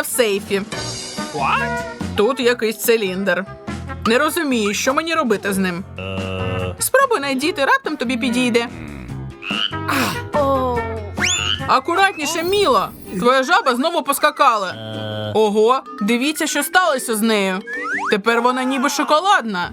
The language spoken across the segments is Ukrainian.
В сейфі. Тут якийсь циліндр. Не розумію, що мені робити з ним. Спробуй найдіти, раптом тобі підійде. Акуратніше, Міло. Твоя жаба знову поскакала. Ого, дивіться, що сталося з нею. Тепер вона ніби шоколадна.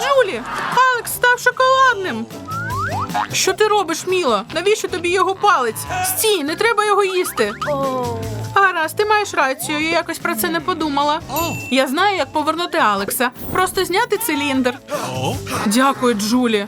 Джулі! Алекс став шоколадним. Що ти робиш, Міло? Навіщо тобі його палець? Стій, не треба його їсти. Гаразд, ти маєш рацію, я якось про це не подумала. Я знаю, як повернути Алекса. Просто зняти циліндр. Дякую, Джулі.